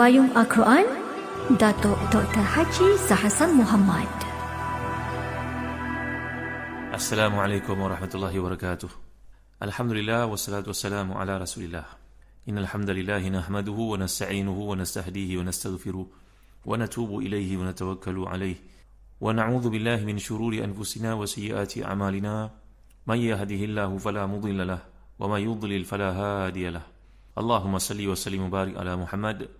Payung Al-Quran Datuk Dr. Haji Zahasan Muhammad. السلام عليكم ورحمة الله وبركاته الحمد لله والصلاة والسلام على رسول الله إن الحمد لله نحمده ونستعينه ونستهديه ونستغفره ونتوب إليه ونتوكل عليه ونعوذ بالله من شرور أنفسنا وسيئات أعمالنا من يهده الله فلا مضل له ومن يضلل فلا هادي له اللهم صل وسلم وبارك على محمد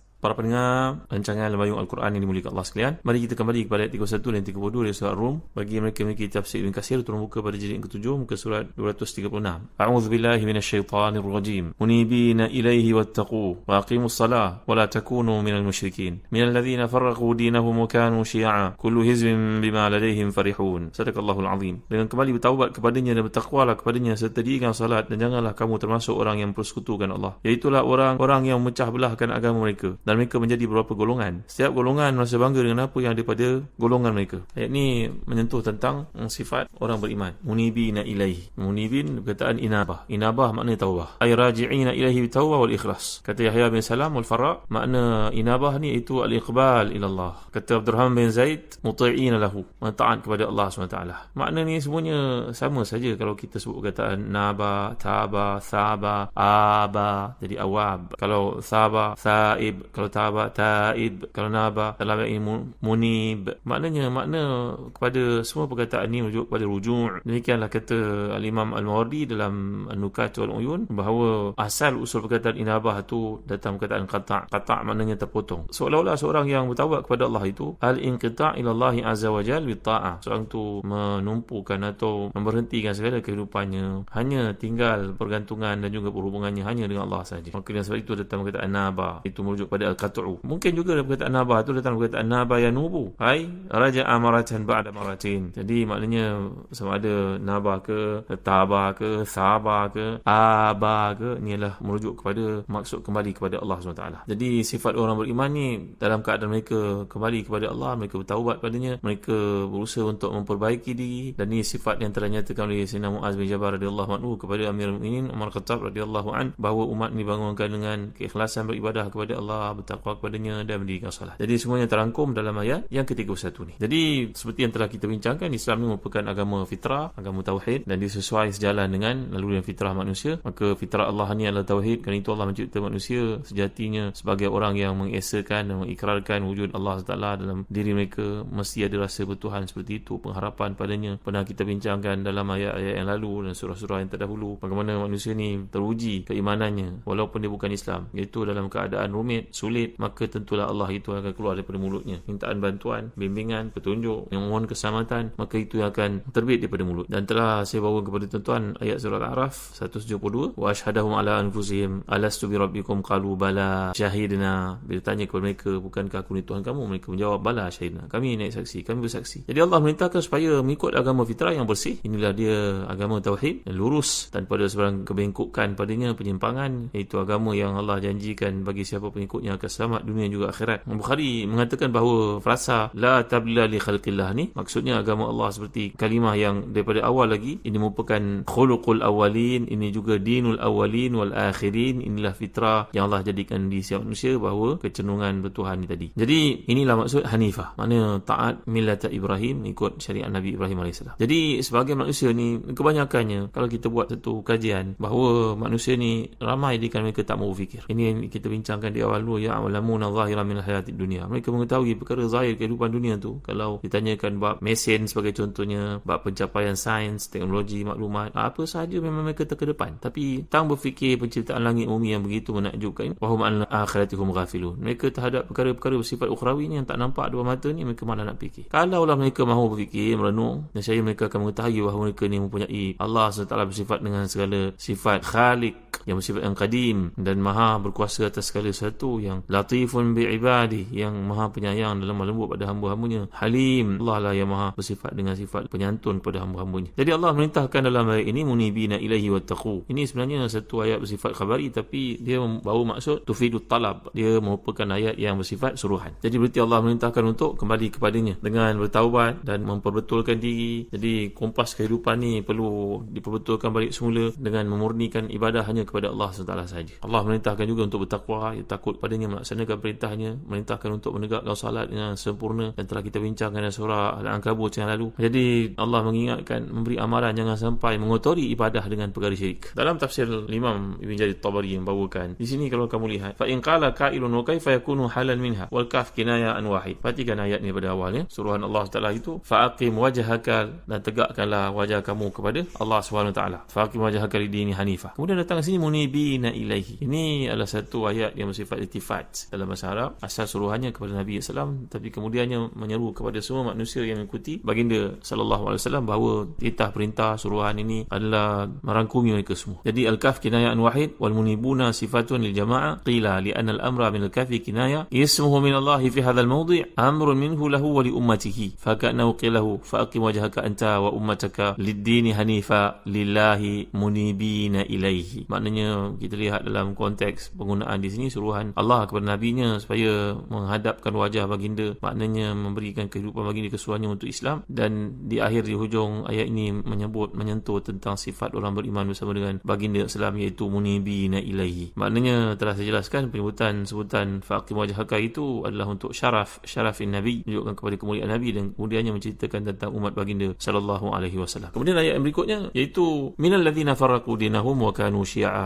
Para pendengar rancangan Lembayung Al-Quran yang dimuliakan Allah sekalian Mari kita kembali kepada ayat 31 dan 32 dari surat Rum Bagi mereka memiliki tafsir Ibn Kasir Turun buka pada jilid ke-7 Muka surat 236 A'udhu billahi minasyaitanir rajim. Munibina ilaihi wattaqu Wa aqimus salah Wa la takunu minal musyrikin. Minal ladhina farraku dinahum Wa kanu syia'a Kullu hizbin bima ladaihim farihun. Sadaqallahul azim. Dengan kembali bertaubat kepadanya Dan bertakwalah kepadanya Serta dirikan salat Dan janganlah kamu termasuk orang yang persekutukan Allah. Iaitulah orang-orang yang memecah belahkan agama mereka dan mereka menjadi beberapa golongan. Setiap golongan merasa bangga dengan apa yang ada pada golongan mereka. Ayat ini menyentuh tentang sifat orang beriman. Munibina ilaihi. Munibin perkataan inabah. Inabah maknanya tawbah. Ay raji'ina ilaihi bitawbah wal ikhlas. Kata Yahya bin Salam wal Farra, makna inabah ni itu al-iqbal ila Allah. Kata Abdurrahman bin Zaid, muti'ina lahu. Taat kepada Allah SWT. Makna ni semuanya sama saja kalau kita sebut perkataan naba, taba, thaba, aba, jadi awab. Kalau thaba, thaib, kalau taba taib kalau naba ini munib. Maknanya makna kepada semua perkataan ini merujuk kepada rujuk demikianlah kata al-imam al-mawardi dalam an-nukat wal uyun bahawa asal usul perkataan inabah itu datang perkataan qata' qata' maknanya terpotong. Seolah-olah seorang yang bertawab kepada Allah itu al-inqita' ila Allah azza wa jalla bi ta'ah. Seorang tu menumpukan atau memberhentikan segala kehidupannya. Hanya tinggal pergantungan dan juga perhubungannya hanya dengan Allah saja maka sebab itu datang perkataan naba itu merujuk pada al-qat'u. Mungkin juga dalam perkataan nabah itu datang perkataan nabah yanubu. Hai raja amaratan ba'da maratin. Jadi maknanya sama ada nabah ke, tabah ke, sabah ke, aba ke, ni merujuk kepada maksud kembali kepada Allah SWT. Jadi sifat orang beriman ni dalam keadaan mereka kembali kepada Allah, mereka bertaubat padanya, mereka berusaha untuk memperbaiki diri dan ni sifat yang telah nyatakan oleh Sayyidina Muaz bin Jabal radhiyallahu anhu kepada Amir Mu'minin Umar Khattab radhiyallahu an bahawa umat ni bangunkan dengan keikhlasan beribadah kepada Allah bertakwa kepadanya dan mendirikan salat. Jadi semuanya terangkum dalam ayat yang ke-31 ni. Jadi seperti yang telah kita bincangkan Islam ni merupakan agama fitrah, agama tauhid dan disesuai sejalan dengan naluri fitrah manusia. Maka fitrah Allah ni adalah tauhid. Kerana itu Allah mencipta manusia sejatinya sebagai orang yang mengesakan dan mengikrarkan wujud Allah Taala dalam diri mereka mesti ada rasa bertuhan seperti itu, pengharapan padanya. Pernah kita bincangkan dalam ayat-ayat yang lalu dan surah-surah yang terdahulu bagaimana manusia ni teruji keimanannya walaupun dia bukan Islam. Iaitu dalam keadaan rumit, sulit, maka tentulah Allah itu akan keluar daripada mulutnya. Mintaan bantuan bimbingan petunjuk yang mohon keselamatan maka itu akan terbit daripada mulut. Dan telah saya bawa kepada tuan-tuan ayat surat Al-Araf 172 wa ashhadahum ala anfusihim alastu bi rabbikum? Qalu bala syahidna. Bila tanya kepada mereka bukankah aku ni Tuhan kamu? Mereka menjawab bala syahidna. Kami naik saksi kami bersaksi. Jadi Allah merintahkan supaya mengikut agama fitrah yang bersih. Inilah dia agama tauhid yang lurus tanpa ada sebarang kebengkokan padanya penyimpangan. Iaitu agama yang Allah janjikan bagi siapa pengikutnya akan selamat dunia juga akhirat. Bukhari mengatakan bahawa frasa la tabla li khalqillah ni maksudnya agama Allah seperti kalimah yang daripada awal lagi ini merupakan khuluqul awalin, ini juga dinul awalin wal akhirin, inilah fitrah yang Allah jadikan di setiap manusia bahawa kecenderungan bertuhan ni tadi. Jadi inilah maksud hanifah. Mana taat millat Ibrahim ikut syariat Nabi Ibrahim AS. Jadi sebagai manusia ni kebanyakannya kalau kita buat satu kajian bahawa manusia ni ramai di kan mereka tak mau fikir. Ini yang kita bincangkan di awal dulu ya'lamuna zahiran min hayatid dunia. Mereka mengetahui perkara zahir kehidupan dunia tu. Kalau ditanyakan bab mesin sebagai contohnya, bab pencapaian sains, teknologi, maklumat, apa sahaja memang mereka terkedepan. Tapi tang berfikir penciptaan langit bumi yang begitu menakjubkan, wa hum an akhiratihum ghafilun. Mereka terhadap perkara-perkara bersifat ukhrawi ni yang tak nampak dua mata ni mereka malah nak fikir. Kalaulah mereka mahu berfikir, merenung, saya mereka akan mengetahui bahawa mereka ni mempunyai Allah SWT bersifat dengan segala sifat khalik yang bersifat yang kadim dan maha berkuasa atas segala sesuatu yang latifun bi'ibadi yang maha penyayang dalam lembut pada hamba-hambanya. Halim Allah lah yang maha bersifat dengan sifat penyantun kepada hamba-hambanya. Jadi Allah merintahkan dalam ayat ini munibina ilahi wattaqu. Ini sebenarnya satu ayat bersifat khabari tapi dia membawa maksud tufidut talab. Dia merupakan ayat yang bersifat suruhan. Jadi berarti Allah merintahkan untuk kembali kepadanya dengan bertaubat dan memperbetulkan diri. Jadi kompas kehidupan ni perlu diperbetulkan balik semula dengan memurnikan ibadah hanya kepada Allah SWT saja Allah merintahkan juga untuk bertakwa ya, takut padanya melaksanakan perintahnya merintahkan untuk menegakkan salat dengan sempurna. Dan telah kita bincangkan dalam surah Al-Ankabut yang lalu. Jadi Allah mengingatkan memberi amaran jangan sampai mengotori ibadah dengan perkara syirik. Dalam tafsir Imam Ibn Jarir Tabari yang bawakan di sini kalau kamu lihat fa in qala qailun wa kaifa yakunu halan minha? Wal kaf kinaya an wahid. Perhatikan ayat ni pada awalnya. Suruhan Allah Taala itu fa aqim wajhaka dan tegakkanlah wajah kamu kepada Allah taala fa aqim wajhaka lidini hanifah. Kemudian datang sini munibina ilaihi. Ini adalah satu ayat yang bersifat iltifat dalam bahasa Arab. Asal suruhannya kepada Nabi SAW tapi kemudiannya menyeru kepada semua manusia yang mengikuti baginda wasallam bahawa titah perintah suruhan ini adalah merangkumi mereka semua. Jadi al-kaf kinayah wahid wal munibuna sifatun lil jamaah qila li anna al-amra min al-kafi kinayah ismuhu min Allah fi hadha al-mawdi' amrun minhu lahu wa li ummatihi fa ka'nahu qilahu fa wajhaka anta wa ummataka lid-din hanifa lillahi munibina ilaihi. Maknanya kita lihat dalam konteks penggunaan di sini suruhan Allah kepada nabinya supaya menghadapkan wajah baginda maknanya memberikan kehidupan baginda kesuruhannya untuk Islam. Dan di akhir di hujung ayat ini menyebut menyentuh tentang sifat orang beriman bersama dengan baginda Islam iaitu munibina ilaihi. Maknanya telah saya jelaskan penyebutan sebutan faqim wajhaka itu adalah untuk syaraf syarafin nabi menunjukkan kepada kemuliaan nabi dan kemudiannya menceritakan tentang umat baginda sallallahu alaihi wasallam. Kemudian ayat yang berikutnya iaitu minal ladzina farraqu dinahum wa kanu syi'a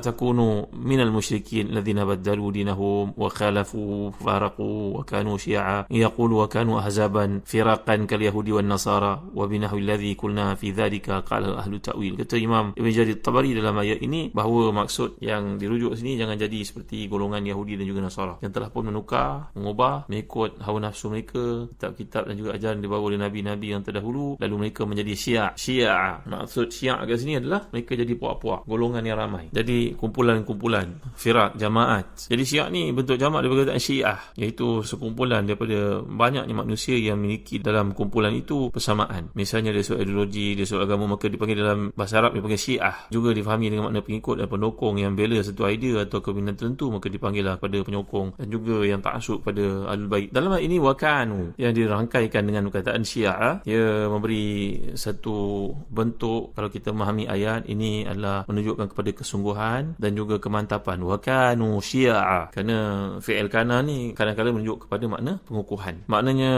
takunu minal musyrikin ladzina baddalu dinahum wa khalafu faraqu wa kanu syi'a yaqulu wa kanu ahzaban firaqan kal yahudi wan nasara. Wa binahwi alladhi kulna fi dhalika qala ahlu ta'wil. Kata Imam Ibn Jarir Tabari dalam ayat ini bahawa maksud yang dirujuk sini jangan jadi seperti golongan Yahudi dan juga Nasara yang telah pun menukar mengubah mengikut hawa nafsu mereka kitab-kitab dan juga ajaran dibawa oleh nabi-nabi yang terdahulu. Lalu mereka menjadi Syiah Syiah maksud Syiah kat sini adalah mereka jadi puak-puak golongan yang ramai. Jadi kumpulan-kumpulan firak jamaat. Jadi Syiah ni bentuk jamaat daripada kata Syiah iaitu sekumpulan daripada banyaknya manusia yang memiliki dalam kumpulan itu persamaan. Misalnya dari sudut ideologi dari sudut agama maka dipanggil dalam bahasa Arab dipanggil Syiah. Juga difahami dengan makna pengikut dan pendukung yang bela satu idea atau kebinaan tertentu maka dipanggillah pada penyokong dan juga yang taksub pada Ahlul Bait. Dalam hal ini wakanu yang dirangkaikan dengan perkataan Syiah ia memberi satu bentuk kalau kita memahami ayat ini adalah menunjukkan kepada kesungguhan dan juga kemantapan. Wakanu Syiah kerana fi'il kana ni kadang-kadang menunjuk kepada makna pengukuhan. Maknanya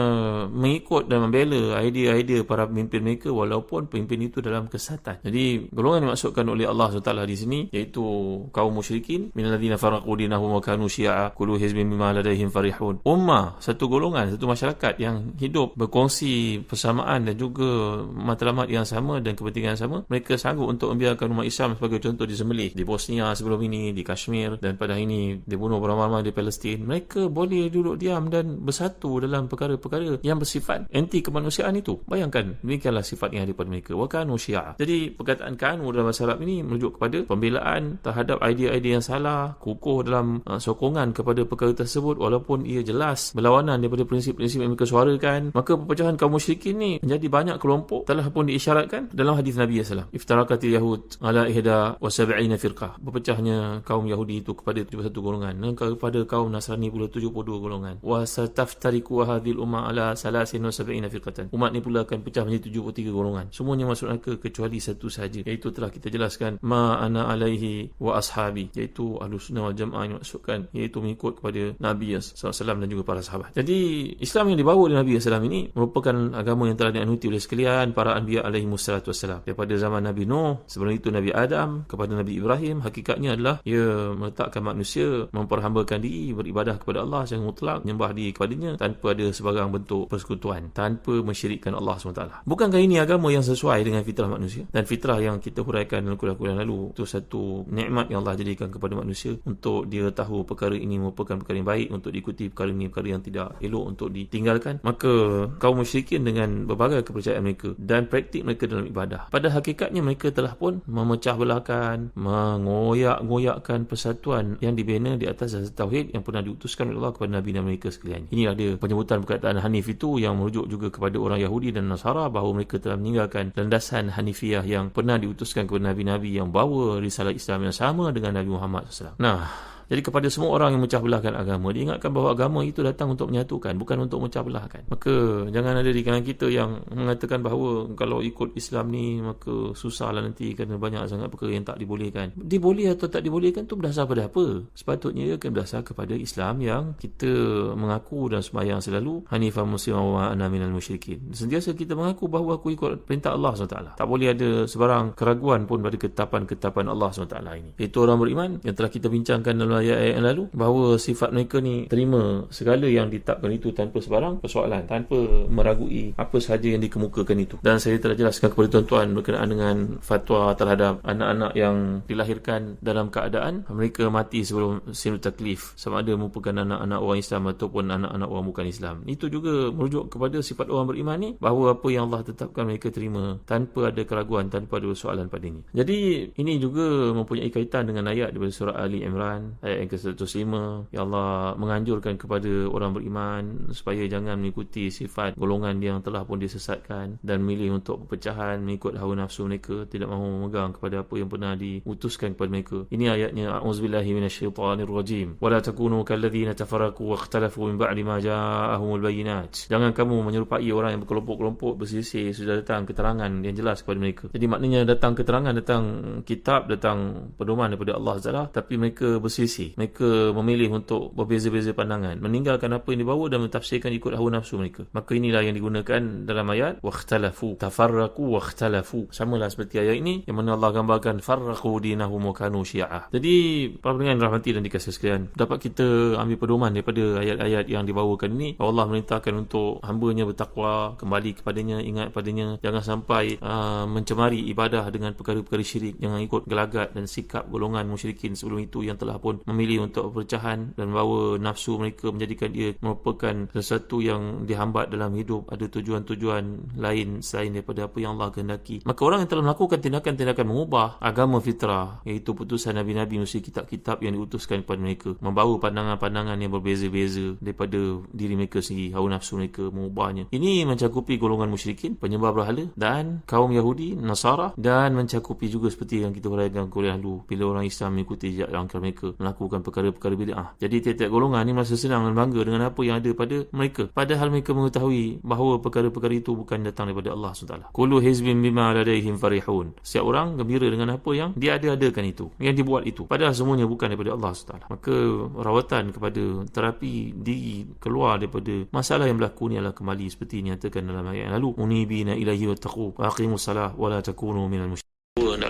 mengikut dan membela idea-idea para pemimpin mereka walaupun pemimpin itu dalam kesatan. Jadi golongan yang dimaksudkan oleh Allah SWT di sini iaitu kaum musyrikin minalladzina faraqu dinahum wa kanu syi'a kullu hizbin bima ladaihim farihun. Ummah satu golongan satu masyarakat yang hidup berkongsi persamaan dan juga matlamat yang sama dan kepentingan sama mereka sanggup untuk membiarkan umat Islam sebagai contoh disembelih di Bosnia sebelum ini di Kashmir dan pada hari ini dibunuh beramai-ramai di Palestin. Mereka boleh duduk diam dan bersatu dalam perkara-perkara yang bersifat anti kemanusiaan itu. Bayangkan demikianlah sifat yang ada pada mereka. Wa kanu syi'a. Jadi perkataan kanu dalam bahasa Arab ini merujuk kepada pembelaan terhadap idea-idea yang salah kukuh dalam uh, sokongan kepada perkara tersebut. Walaupun ia jelas berlawanan daripada prinsip-prinsip yang mereka suarakan maka perpecahan kaum musyrikin ni menjadi banyak kelompok telah pun diisyaratkan dalam hadis Nabi SAW iftarakatil yahud ala ihda wa sab'ina firqah. Berpecahnya kaum Yahudi itu kepada 71 golongan dan kepada kaum Nasrani pula 72 golongan. Wa sataftariku hadhil umma ala salasin wa sab'ina firqatan. Umat ni pula akan pecah menjadi 73 golongan. Semuanya masuk neraka kecuali satu sahaja iaitu telah kita jelaskan ma ana alaihi wa ashabi iaitu ahlus sunnah wal jamaah yang maksudkan iaitu mengikut kepada Nabi SAW dan juga para sahabat. Jadi Islam yang dibawa oleh Nabi SAW ini merupakan agama yang telah dianuti oleh sekalian para anbiya alaihi wassalam. Daripada zaman Nabi Nuh sebelum itu Nabi Adam kepada Nabi Ibrahim hakikatnya adalah ia meletakkan manusia memperhambakan diri beribadah kepada Allah secara mutlak menyembah diri kepadanya tanpa ada sebarang bentuk persekutuan tanpa mensyirikkan Allah SWT. Bukankah ini agama yang sesuai dengan fitrah manusia? Dan fitrah yang kita huraikan dalam kuliah-kuliah lalu itu satu nikmat yang Allah jadikan kepada manusia untuk dia tahu perkara ini merupakan perkara yang baik untuk diikuti perkara ini perkara yang tidak elok untuk ditinggalkan. Maka kaum musyrikin dengan berbagai kepercayaan mereka dan praktik mereka dalam ibadah. Pada hakikatnya mereka telah pun memecah belahkan mengoyak-ngoyakkan persatuan yang dibina di atas asas tauhid yang pernah diutuskan oleh Allah kepada nabi dan mereka sekalian. Inilah dia penyebutan perkataan Hanif itu yang merujuk juga kepada orang Yahudi dan Nasara bahawa mereka telah meninggalkan landasan Hanifiyah yang pernah diutuskan kepada nabi-nabi yang bawa risalah Islam yang sama dengan Nabi Muhammad SAW. Nah, jadi kepada semua orang yang memecah belahkan agama, diingatkan bahawa agama itu datang untuk menyatukan, bukan untuk memecah belahkan. Maka jangan ada di kalangan kita yang mengatakan bahawa kalau ikut Islam ni maka susahlah nanti kerana banyak sangat perkara yang tak dibolehkan. Diboleh atau tak dibolehkan tu berdasar pada apa? Sepatutnya ia akan berdasar kepada Islam yang kita mengaku dan sembahyang selalu hanifah muslim wa ana minal musyrikin. Sentiasa kita mengaku bahawa aku ikut perintah Allah SWT. Tak boleh ada sebarang keraguan pun pada ketetapan-ketetapan Allah SWT ini. Itu orang beriman yang telah kita bincangkan dalam ayat-ayat yang lalu bahawa sifat mereka ni terima segala yang ditetapkan itu tanpa sebarang persoalan tanpa meragui apa sahaja yang dikemukakan itu. Dan saya telah jelaskan kepada tuan-tuan berkenaan dengan fatwa terhadap anak-anak yang dilahirkan dalam keadaan mereka mati sebelum sinu taklif sama ada merupakan anak-anak orang Islam ataupun anak-anak orang bukan Islam. Itu juga merujuk kepada sifat orang beriman ni bahawa apa yang Allah tetapkan mereka terima tanpa ada keraguan tanpa ada soalan padanya jadi ini juga mempunyai kaitan dengan ayat daripada surah Ali Imran ayat yang ke-105 ya Allah menganjurkan kepada orang beriman supaya jangan mengikuti sifat golongan yang telah pun disesatkan dan memilih untuk perpecahan mengikut hawa nafsu mereka tidak mahu memegang kepada apa yang pernah diutuskan kepada mereka. Ini ayatnya a'udzubillahi minasyaitonirrajim wala takunu kalladzina tafarraqu wa ikhtalafu min ba'di ma ja'ahumul bayyinat jangan kamu menyerupai orang yang berkelompok-kelompok berselisih sudah datang keterangan yang jelas kepada mereka. Jadi maknanya datang keterangan datang kitab datang pedoman daripada Allah Taala tapi mereka berselisih berselisih. Mereka memilih untuk berbeza-beza pandangan, meninggalkan apa yang dibawa dan mentafsirkan ikut hawa nafsu mereka. Maka inilah yang digunakan dalam ayat wakhtalafu, tafarraqu wakhtalafu. Samalah seperti ayat ini yang mana Allah gambarkan farraqu dinahum wa kanu syiah. Jadi para pendengar rahmati dan dikasihi sekalian, dapat kita ambil pedoman daripada ayat-ayat yang dibawakan ini. Allah merintahkan untuk hamba-Nya bertakwa, kembali kepadanya, ingat padanya, jangan sampai uh, mencemari ibadah dengan perkara-perkara syirik, jangan ikut gelagat dan sikap golongan musyrikin sebelum itu yang telah pun memilih untuk perpecahan dan bahawa nafsu mereka menjadikan dia merupakan sesuatu yang dihambat dalam hidup. Ada tujuan-tujuan lain selain daripada apa yang Allah kehendaki. Maka orang yang telah melakukan tindakan-tindakan mengubah agama fitrah iaitu putusan Nabi-Nabi musi kitab-kitab yang diutuskan kepada mereka membawa pandangan-pandangan yang berbeza-beza daripada diri mereka sendiri hawa nafsu mereka mengubahnya. Ini mencakupi golongan musyrikin penyembah berhala dan kaum Yahudi Nasara dan mencakupi juga seperti yang kita huraikan kuliah dulu bila orang Islam mengikuti jejak langkah mereka melakukan perkara-perkara bid'ah. Jadi tiap-tiap golongan ini merasa senang dan bangga dengan apa yang ada pada mereka. Padahal mereka mengetahui bahawa perkara-perkara itu bukan datang daripada Allah SWT. Kulu hizbin bima ladaihim farihun. Setiap orang gembira dengan apa yang dia ada-adakan itu. Yang dibuat itu. Padahal semuanya bukan daripada Allah SWT. Maka rawatan kepada terapi diri keluar daripada masalah yang berlaku ni adalah kembali seperti nyatakan dalam ayat yang lalu. Unibina ilahi wa taqu wa aqimu salah wa la takunu minal musyrik.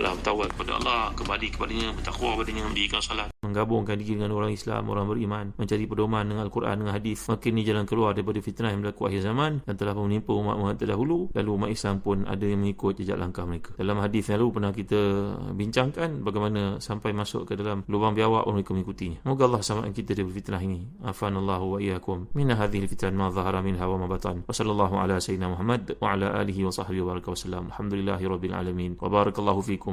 Allah bertawad kepada Allah kembali kepadanya bertakwa kepadanya mendirikan salat. Menggabungkan diri dengan orang Islam orang beriman mencari pedoman dengan Al-Quran dengan hadis. Makin ini jalan keluar daripada fitnah yang berlaku akhir zaman dan telah menimpa umat-umat terdahulu lalu umat Islam pun ada yang mengikut jejak langkah mereka. Dalam hadis yang lalu pernah kita bincangkan bagaimana sampai masuk ke dalam lubang biawak orang mereka mengikutinya. Moga Allah selamatkan kita daripada fitnah ini. Afanallahu wa iyyakum. Min hadhihi fitan ma zahara minha wa ma batan. Wa sallallahu ala sayyidina Muhammad wa ala alihi wa sahbihi wa baraka wa sallam. Alamin. Wa barakallahu fikum.